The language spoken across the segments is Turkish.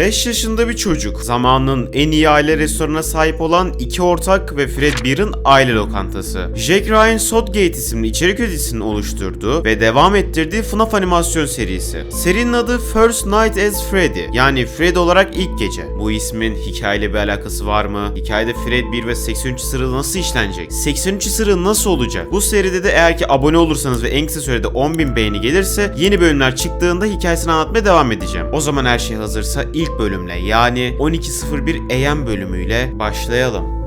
5 yaşında bir çocuk. Zamanın en iyi aile restoranına sahip olan iki ortak ve Fred Beer'ın aile lokantası. Jack Ryan Southgate isimli içerik üreticinin oluşturduğu ve devam ettirdiği FNAF animasyon serisi. Serinin adı First Night as Freddy yani Fred olarak ilk gece. Bu ismin hikayeyle bir alakası var mı? Hikayede Fred 1 ve 83 sırrı nasıl işlenecek? 83 sırrı nasıl olacak? Bu seride de eğer ki abone olursanız ve en kısa sürede 10.000 beğeni gelirse yeni bölümler çıktığında hikayesini anlatmaya devam edeceğim. O zaman her şey hazırsa ilk bölümle yani 12.01 AM bölümüyle başlayalım.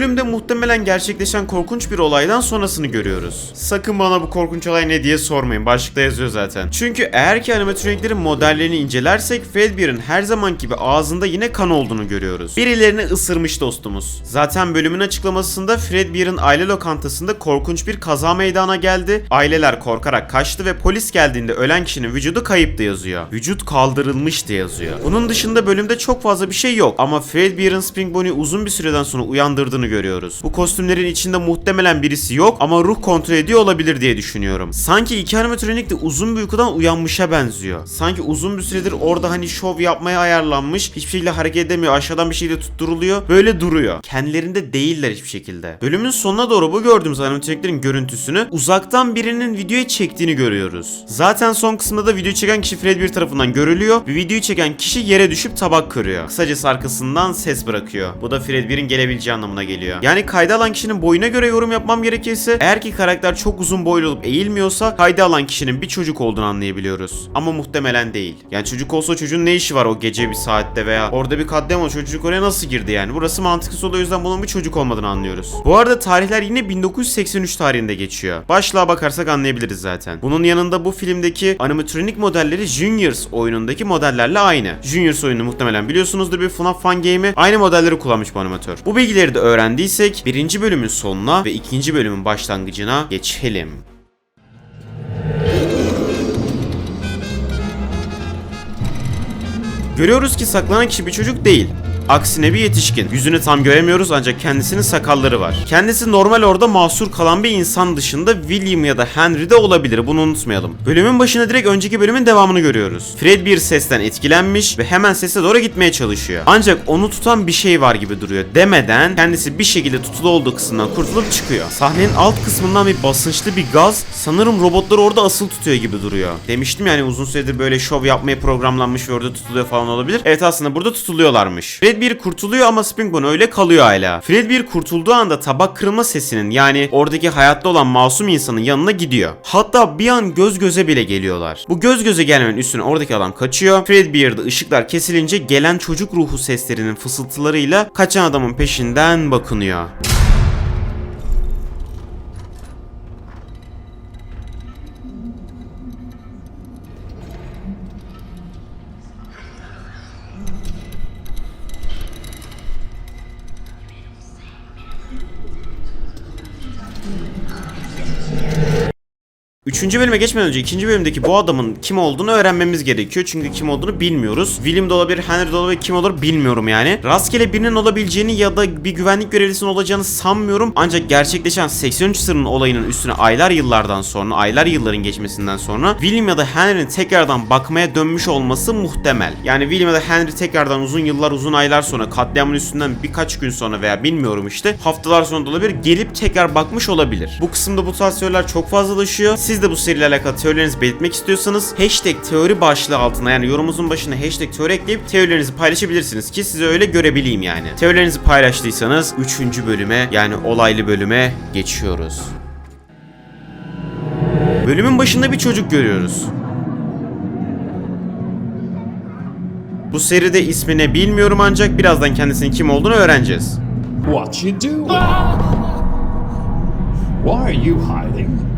Bölümde muhtemelen gerçekleşen korkunç bir olaydan sonrasını görüyoruz. Sakın bana bu korkunç olay ne diye sormayın. Başlıkta yazıyor zaten. Çünkü eğer ki animatroniklerin modellerini incelersek Fredbear'ın her zaman gibi ağzında yine kan olduğunu görüyoruz. Birilerini ısırmış dostumuz. Zaten bölümün açıklamasında Fredbear'ın aile lokantasında korkunç bir kaza meydana geldi. Aileler korkarak kaçtı ve polis geldiğinde ölen kişinin vücudu kayıptı yazıyor. Vücut kaldırılmıştı yazıyor. Bunun dışında bölümde çok fazla bir şey yok ama Fredbear'ın Spring Bonnie'yi uzun bir süreden sonra uyandırdığını görüyoruz. Bu kostümlerin içinde muhtemelen birisi yok ama ruh kontrol ediyor olabilir diye düşünüyorum. Sanki iki animatronik de uzun bir uykudan uyanmışa benziyor. Sanki uzun bir süredir orada hani şov yapmaya ayarlanmış, hiçbir şekilde hareket edemiyor, aşağıdan bir şeyle tutturuluyor, böyle duruyor. Kendilerinde değiller hiçbir şekilde. Bölümün sonuna doğru bu gördüğümüz animatroniklerin görüntüsünü uzaktan birinin videoya çektiğini görüyoruz. Zaten son kısımda da videoyu çeken kişi Fred bir tarafından görülüyor ve videoyu çeken kişi yere düşüp tabak kırıyor. Kısacası arkasından ses bırakıyor. Bu da Fred 1'in gelebileceği anlamına geliyor. Yani kayda alan kişinin boyuna göre yorum yapmam gerekirse eğer ki karakter çok uzun boylu olup eğilmiyorsa kayda alan kişinin bir çocuk olduğunu anlayabiliyoruz. Ama muhtemelen değil. Yani çocuk olsa çocuğun ne işi var o gece bir saatte veya orada bir katliam olmuş çocuk oraya nasıl girdi yani? Burası mantıksız oluyor o yüzden bunun bir çocuk olmadığını anlıyoruz. Bu arada tarihler yine 1983 tarihinde geçiyor. Başlığa bakarsak anlayabiliriz zaten. Bunun yanında bu filmdeki animatronik modelleri Juniors oyunundaki modellerle aynı. Juniors oyunu muhtemelen biliyorsunuzdur bir FNAF fan game'i. Aynı modelleri kullanmış bu animatör. Bu bilgileri de öğrendiysek birinci bölümün sonuna ve ikinci bölümün başlangıcına geçelim. Görüyoruz ki saklanan kişi bir çocuk değil. Aksine bir yetişkin. Yüzünü tam göremiyoruz ancak kendisinin sakalları var. Kendisi normal orada mahsur kalan bir insan dışında William ya da Henry de olabilir. Bunu unutmayalım. Bölümün başında direkt önceki bölümün devamını görüyoruz. Fred bir sesten etkilenmiş ve hemen sese doğru gitmeye çalışıyor. Ancak onu tutan bir şey var gibi duruyor demeden kendisi bir şekilde tutulu olduğu kısımdan kurtulup çıkıyor. Sahnenin alt kısmından bir basınçlı bir gaz sanırım robotları orada asıl tutuyor gibi duruyor. Demiştim yani uzun süredir böyle şov yapmaya programlanmış ve orada tutuluyor falan olabilir. Evet aslında burada tutuluyorlarmış. Fred bir kurtuluyor ama Springbone öyle kalıyor hala. Fred bir kurtulduğu anda tabak kırılma sesinin yani oradaki hayatta olan masum insanın yanına gidiyor. Hatta bir an göz göze bile geliyorlar. Bu göz göze gelmenin üstüne oradaki adam kaçıyor. Fred yerde ışıklar kesilince gelen çocuk ruhu seslerinin fısıltılarıyla kaçan adamın peşinden bakınıyor. Üçüncü bölüme geçmeden önce ikinci bölümdeki bu adamın kim olduğunu öğrenmemiz gerekiyor. Çünkü kim olduğunu bilmiyoruz. William da olabilir, Henry de olabilir, kim olur bilmiyorum yani. Rastgele birinin olabileceğini ya da bir güvenlik görevlisinin olacağını sanmıyorum. Ancak gerçekleşen 83 sırrın olayının üstüne aylar yıllardan sonra, aylar yılların geçmesinden sonra William ya da Henry'nin tekrardan bakmaya dönmüş olması muhtemel. Yani William ya da Henry tekrardan uzun yıllar, uzun aylar sonra katliamın üstünden birkaç gün sonra veya bilmiyorum işte haftalar sonra da olabilir gelip tekrar bakmış olabilir. Bu kısımda bu tarz çok fazlalaşıyor. Siz de bu seriyle alakalı teorilerinizi belirtmek istiyorsanız hashtag teori başlığı altına yani yorumumuzun başına hashtag teori ekleyip teorilerinizi paylaşabilirsiniz ki size öyle görebileyim yani. Teorilerinizi paylaştıysanız 3. bölüme yani olaylı bölüme geçiyoruz. Bölümün başında bir çocuk görüyoruz. Bu seride ismini bilmiyorum ancak birazdan kendisinin kim olduğunu öğreneceğiz. What you doing? Why are you hiding?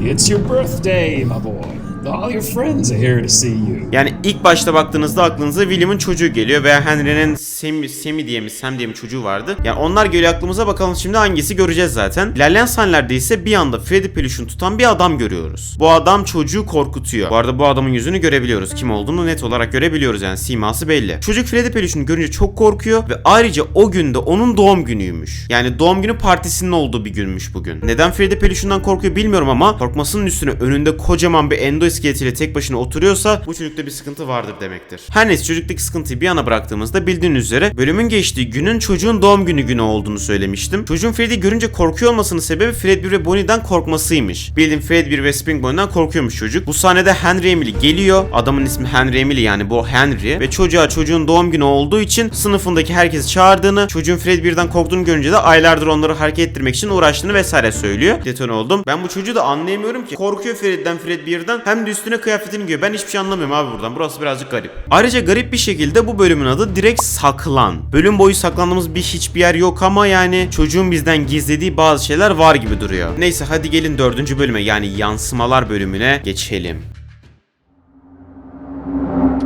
It's your birthday, my boy. All your friends are here to see you. Yani ilk başta baktığınızda aklınıza William'ın çocuğu geliyor veya Henry'nin Semi, Semi diye mi Sam diye mi çocuğu vardı. Yani onlar geliyor aklımıza bakalım şimdi hangisi göreceğiz zaten. İlerleyen sahnelerde ise bir anda Freddy peluşunu tutan bir adam görüyoruz. Bu adam çocuğu korkutuyor. Bu arada bu adamın yüzünü görebiliyoruz. Kim olduğunu net olarak görebiliyoruz yani siması belli. Çocuk Freddy peluşunu görünce çok korkuyor ve ayrıca o günde onun doğum günüymüş. Yani doğum günü partisinin olduğu bir günmüş bugün. Neden Freddy peluşundan korkuyor bilmiyorum ama korkmasının üstüne önünde kocaman bir endo iskeletiyle tek başına oturuyorsa bu çocukta bir sıkıntı vardır demektir. Her neyse çocuktaki sıkıntıyı bir yana bıraktığımızda bildiğiniz üzere bölümün geçtiği günün çocuğun doğum günü günü olduğunu söylemiştim. Çocuğun Freddy görünce korkuyor olmasının sebebi Fred 1 ve Bonnie'den korkmasıymış. Bildiğin Fred 1 ve Spring Bonnie'den korkuyormuş çocuk. Bu sahnede Henry Emily geliyor. Adamın ismi Henry Emily yani bu Henry ve çocuğa çocuğun doğum günü olduğu için sınıfındaki herkesi çağırdığını, çocuğun Fred 1'den korktuğunu görünce de aylardır onları hareket ettirmek için uğraştığını vesaire söylüyor. Detone oldum. Ben bu çocuğu da anlayamıyorum ki. Korkuyor Fred'den Fred 1'den hem de üstüne kıyafetini giyiyor. Ben hiçbir şey anlamıyorum abi buradan. Burası birazcık garip. Ayrıca garip bir şekilde bu bölümün adı direkt saklan. Bölüm boyu saklandığımız bir hiçbir yer yok ama yani çocuğun bizden gizlediği bazı şeyler var gibi duruyor. Neyse hadi gelin dördüncü bölüme yani yansımalar bölümüne geçelim.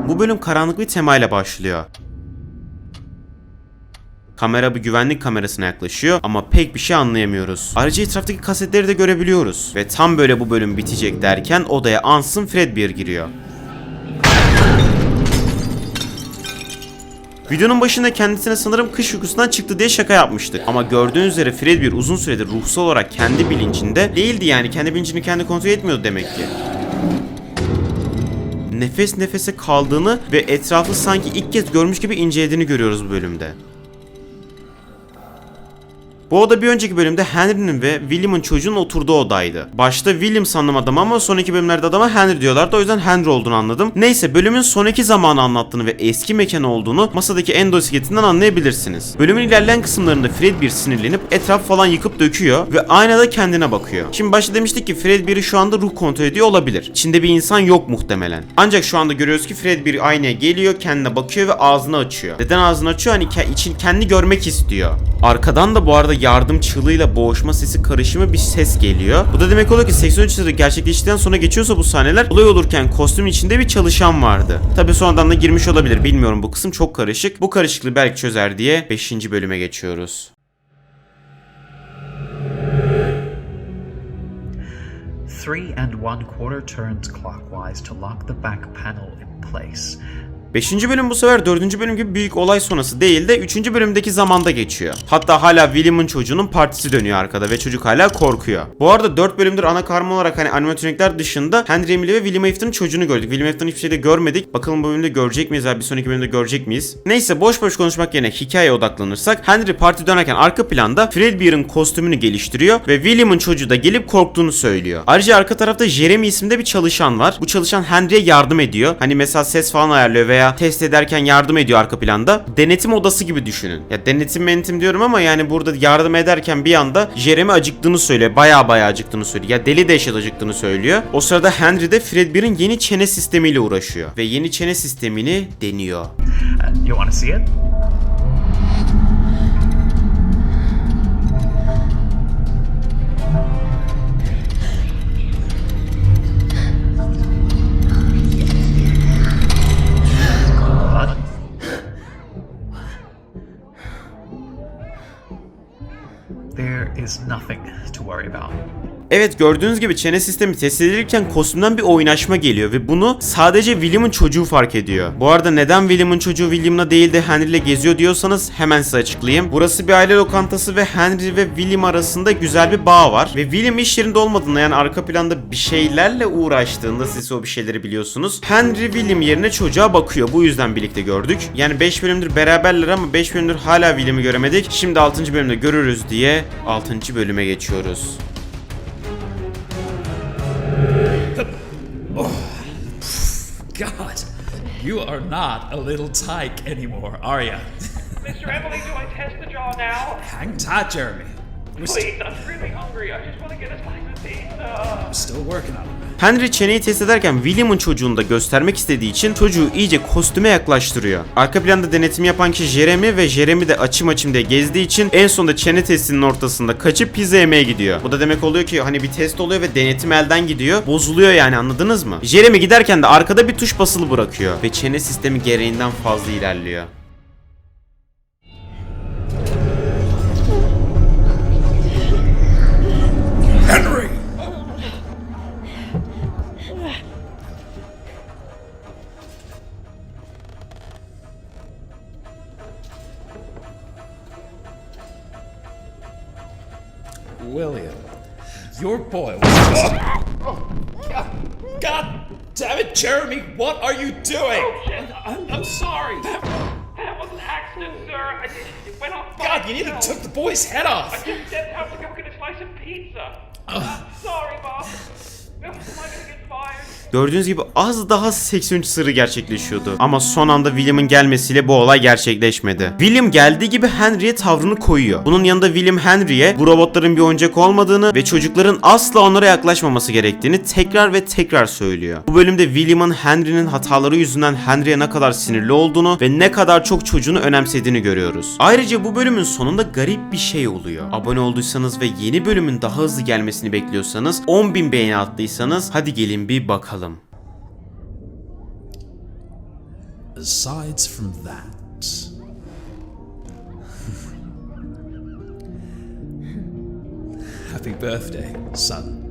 Bu bölüm karanlık bir temayla başlıyor. Kamera bir güvenlik kamerasına yaklaşıyor ama pek bir şey anlayamıyoruz. Ayrıca etraftaki kasetleri de görebiliyoruz. Ve tam böyle bu bölüm bitecek derken odaya ansın Fredbear giriyor. Videonun başında kendisine sanırım kış uykusundan çıktı diye şaka yapmıştık. Ama gördüğünüz üzere Fredbear uzun süredir ruhsal olarak kendi bilincinde değildi yani kendi bilincini kendi kontrol etmiyordu demek ki nefes nefese kaldığını ve etrafı sanki ilk kez görmüş gibi incelediğini görüyoruz bu bölümde. Bu oda bir önceki bölümde Henry'nin ve William'ın çocuğun oturduğu odaydı. Başta William sandım adamı ama sonraki bölümlerde adama Henry diyorlardı o yüzden Henry olduğunu anladım. Neyse bölümün sonraki zamanı anlattığını ve eski mekan olduğunu masadaki endo isketinden anlayabilirsiniz. Bölümün ilerleyen kısımlarında Fred bir sinirlenip etraf falan yıkıp döküyor ve aynada kendine bakıyor. Şimdi başta demiştik ki Fred biri şu anda ruh kontrol ediyor olabilir. İçinde bir insan yok muhtemelen. Ancak şu anda görüyoruz ki Fred bir aynaya geliyor, kendine bakıyor ve ağzını açıyor. Neden ağzını açıyor? Hani için kendi görmek istiyor. Arkadan da bu arada yardım çığlığıyla boğuşma sesi karışımı bir ses geliyor. Bu da demek oluyor ki 83 yılı gerçekleştikten sonra geçiyorsa bu sahneler olay olurken kostümün içinde bir çalışan vardı. Tabi sonradan da girmiş olabilir bilmiyorum bu kısım çok karışık. Bu karışıklığı belki çözer diye 5. bölüme geçiyoruz. Three and one quarter turns clockwise to lock the back panel in place. 5. bölüm bu sefer 4. bölüm gibi büyük olay sonrası değil de 3. bölümdeki zamanda geçiyor. Hatta hala William'ın çocuğunun partisi dönüyor arkada ve çocuk hala korkuyor. Bu arada 4 bölümdür ana kahraman olarak hani animatronikler dışında Henry Emily ve William Afton'ın çocuğunu gördük. William Afton'ı hiçbir şeyde görmedik. Bakalım bu bölümde görecek miyiz abi bir sonraki bölümde görecek miyiz? Neyse boş boş konuşmak yerine hikayeye odaklanırsak Henry parti dönerken arka planda Fredbear'ın kostümünü geliştiriyor ve William'ın çocuğu da gelip korktuğunu söylüyor. Ayrıca arka tarafta Jeremy isimde bir çalışan var. Bu çalışan Henry'e yardım ediyor. Hani mesela ses falan ayarlıyor veya test ederken yardım ediyor arka planda. Denetim odası gibi düşünün. Ya denetim menetim diyorum ama yani burada yardım ederken bir anda Jeremy acıktığını söylüyor. Baya baya acıktığını söylüyor. Ya deli dehşet acıktığını söylüyor. O sırada Henry de Fredbear'ın yeni çene sistemiyle uğraşıyor. Ve yeni çene sistemini deniyor. You want to see it? There is nothing to worry about. Evet gördüğünüz gibi çene sistemi test edilirken kostümden bir oynaşma geliyor ve bunu sadece William'ın çocuğu fark ediyor. Bu arada neden William'ın çocuğu William'la değil de Henry ile geziyor diyorsanız hemen size açıklayayım. Burası bir aile lokantası ve Henry ve William arasında güzel bir bağ var. Ve William iş yerinde olmadığında yani arka planda bir şeylerle uğraştığında siz o bir şeyleri biliyorsunuz. Henry William yerine çocuğa bakıyor. Bu yüzden birlikte gördük. Yani 5 bölümdür beraberler ama 5 bölümdür hala William'ı göremedik. Şimdi 6. bölümde görürüz diye 6. bölüme geçiyoruz. You are not a little tyke anymore, are you? Mr. Emily, do I test the jaw now? Hang tight, Jeremy. We're, st- Please, I'm really hungry. I just want to get a slice of pizza. we're still working on it. Henry çeneyi test ederken William'ın çocuğunu da göstermek istediği için çocuğu iyice kostüme yaklaştırıyor. Arka planda denetim yapan kişi Jeremy ve Jeremy de açım açım diye gezdiği için en sonunda çene testinin ortasında kaçıp pizza yemeye gidiyor. Bu da demek oluyor ki hani bir test oluyor ve denetim elden gidiyor. Bozuluyor yani anladınız mı? Jeremy giderken de arkada bir tuş basılı bırakıyor ve çene sistemi gereğinden fazla ilerliyor. William, your boy was. God, God damn it, Jeremy, what are you doing? Oh, I'm, I'm sorry. That was an accident, sir. I, it went off by God, you nearly itself. took the boy's head off. I off. just stepped out to go get a slice of pizza. Sorry, Gördüğünüz gibi az daha 83 sırrı gerçekleşiyordu. Ama son anda William'ın gelmesiyle bu olay gerçekleşmedi. William geldiği gibi Henry'e tavrını koyuyor. Bunun yanında William Henry'e bu robotların bir oyuncak olmadığını ve çocukların asla onlara yaklaşmaması gerektiğini tekrar ve tekrar söylüyor. Bu bölümde William'ın Henry'nin hataları yüzünden Henry'e ne kadar sinirli olduğunu ve ne kadar çok çocuğunu önemsediğini görüyoruz. Ayrıca bu bölümün sonunda garip bir şey oluyor. Abone olduysanız ve yeni bölümün daha hızlı gelmesini bekliyorsanız 10.000 beğeni attıysanız hadi gelin bir bakalım. Asides from that. Happy birthday, son.